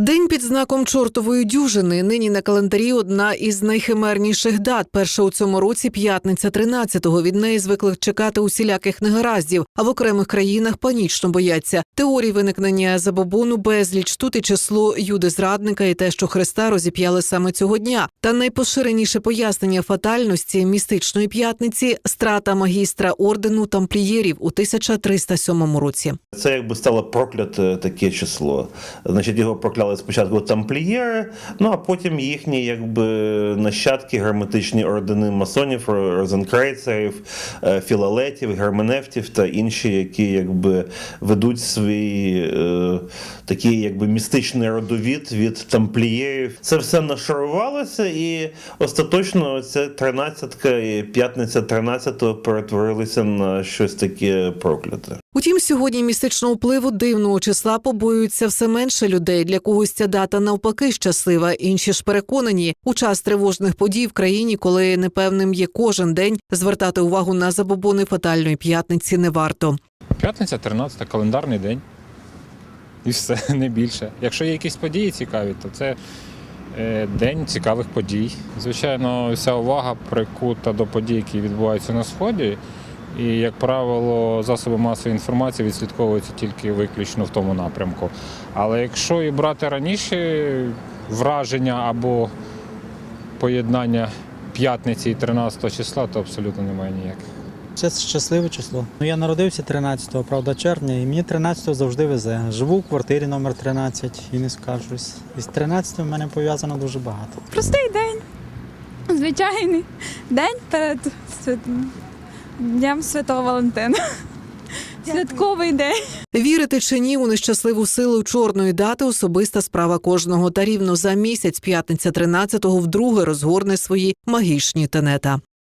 День під знаком чортової дюжини. Нині на календарі одна із найхимерніших дат. Перша у цьому році п'ятниця 13-го. Від неї звикли чекати усіляких негараздів, а в окремих країнах панічно бояться. Теорій виникнення забобону безліч тут і число юди зрадника, і те, що Христа розіп'яли саме цього дня. Та найпоширеніше пояснення фатальності містичної п'ятниці страта магістра ордену тамплієрів у 1307 році. Це якби стало прокляте таке число. Значить, його прокляли спочатку тамплієри, ну а потім їхні якби нащадки, герметичні ордени масонів, розенкрейцерів, е, філалетів, герменевтів та інші, які якби ведуть свій е, такий якби містичний родовід від тамплієрів. Це все нашарувалося, і остаточно ця тринадцятка і п'ятниця 13-го перетворилися на щось таке прокляте. Утім, сьогодні містичного впливу дивного числа побоюються все менше людей. Для когось ця дата навпаки щаслива. Інші ж переконані, у час тривожних подій в країні, коли непевним є кожен день, звертати увагу на забобони фатальної п'ятниці не варто. П'ятниця, 13 календарний день. І все, не більше. Якщо є якісь події цікаві, то це е, день цікавих подій. Звичайно, вся увага прикута до подій, які відбуваються на сході. І, як правило, засоби масової інформації відслідковуються тільки виключно в тому напрямку. Але якщо і брати раніше враження або поєднання п'ятниці і 13 числа, то абсолютно немає ніяких. Це щасливе число. Ну, я народився 13-го, правда, червня, і мені 13-го завжди везе. Живу в квартирі номер 13 і не скаржусь. І з 13-го в мене пов'язано дуже багато. Простий день. Звичайний день перед свят- Днем Святого Валентина. Святковий день. Вірити чи ні у нещасливу силу чорної дати особиста справа кожного. Та рівно за місяць, п'ятниця 13-го, вдруге розгорне свої магічні тенета.